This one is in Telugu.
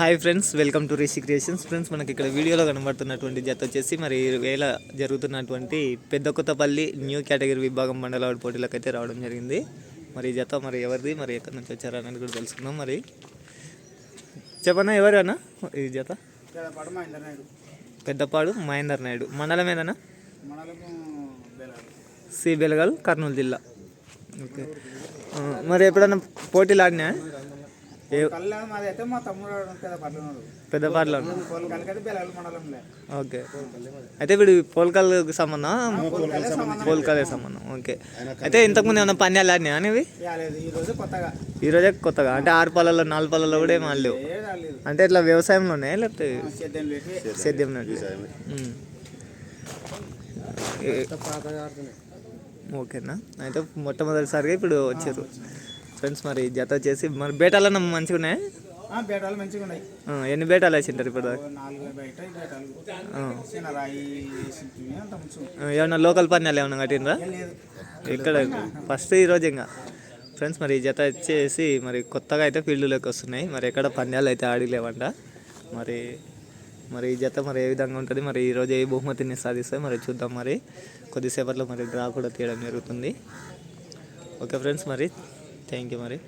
Hi friends welcome to Rishi creations. Friends మనకి ఇక్కడ వీడియోలో కనబడుతున్నటువంటి జత వచ్చేసి మరి వేళ జరుగుతున్నటువంటి పెద్ద కొత్తపల్లి న్యూ కేటగిరీ విభాగం మండల పోటీలకు అయితే రావడం జరిగింది. మరి ఈ జత మరి ఎవరిది మరి ఎక్కడి నుంచి వచ్చారని కూడా తెలుసుకుందాం. మరి చెప్పన్నా ఎవరన్నా ఈ జత? పెద్దపాడు మహేందర్ నాయుడు. మండలం ఏదన్నా? సి బెలగల్ కర్నూలు జిల్లా. ఓకే. మరి ఎప్పుడన్నా పోటీలు ఆడినా? ఏ కళ్యాణ్ మాది అయితే మా తమ్ముడు పెద్ద పట్లనోడు. పెద్దపాడులో వాళ్ళు కలికైతే బెలాలు మండలంలో. ఓకే. అయితే ఇప్పుడు పోల్కల్కి సంబంధం పోల్కలే సంబంధం. ఓకే. అయితే ఇంతకుముందు ఏమైనా పందాలు ఆడినా అనేవి? లేదు. ఈ రోజు కొత్తగా. ఈరోజే కొత్తగా? అంటే ఆరు పళ్ళలో నాలుగు పళ్ళలో కూడా ఏం ఆడలేవు? అంటే ఇట్లా వ్యవసాయంలోనే లేకపోతే సేద్యం ఓకేనా? అయితే మొట్టమొదటిసారిగా ఇప్పుడు వచ్చారు. ఫ్రెండ్స్ మరి జత వచ్చేసి మరి బేటాలన్న మంచిగా ఉన్నాయి? బేటాలు మంచిగా ఉన్నాయి. ఎన్ని బేటాలు వేసింటారు ఇప్పుడు ఏమన్నా లోకల్ పందాలు ఏమన్నా కట్టినరా ఇక్కడ ఫస్ట్ ఈరోజు ఇంకా. ఫ్రెండ్స్ మరి ఈ జత వచ్చేసి మరి కొత్తగా అయితే ఫీల్డ్లోకి వస్తున్నాయి. మరి ఎక్కడ పందాలు అయితే ఆడిలేవంట. మరి మరి ఈ జత మరి ఏ విధంగా ఉంటుంది? మరి ఈరోజు ఏ బహుమతిని సాధిస్తాయి? మరి చూద్దాం మరి. కొద్దిసేపట్లో మరి డ్రా కూడా తీయడం జరుగుతుంది. ఓకే ఫ్రెండ్స్ మరి. थैंक यू हमारे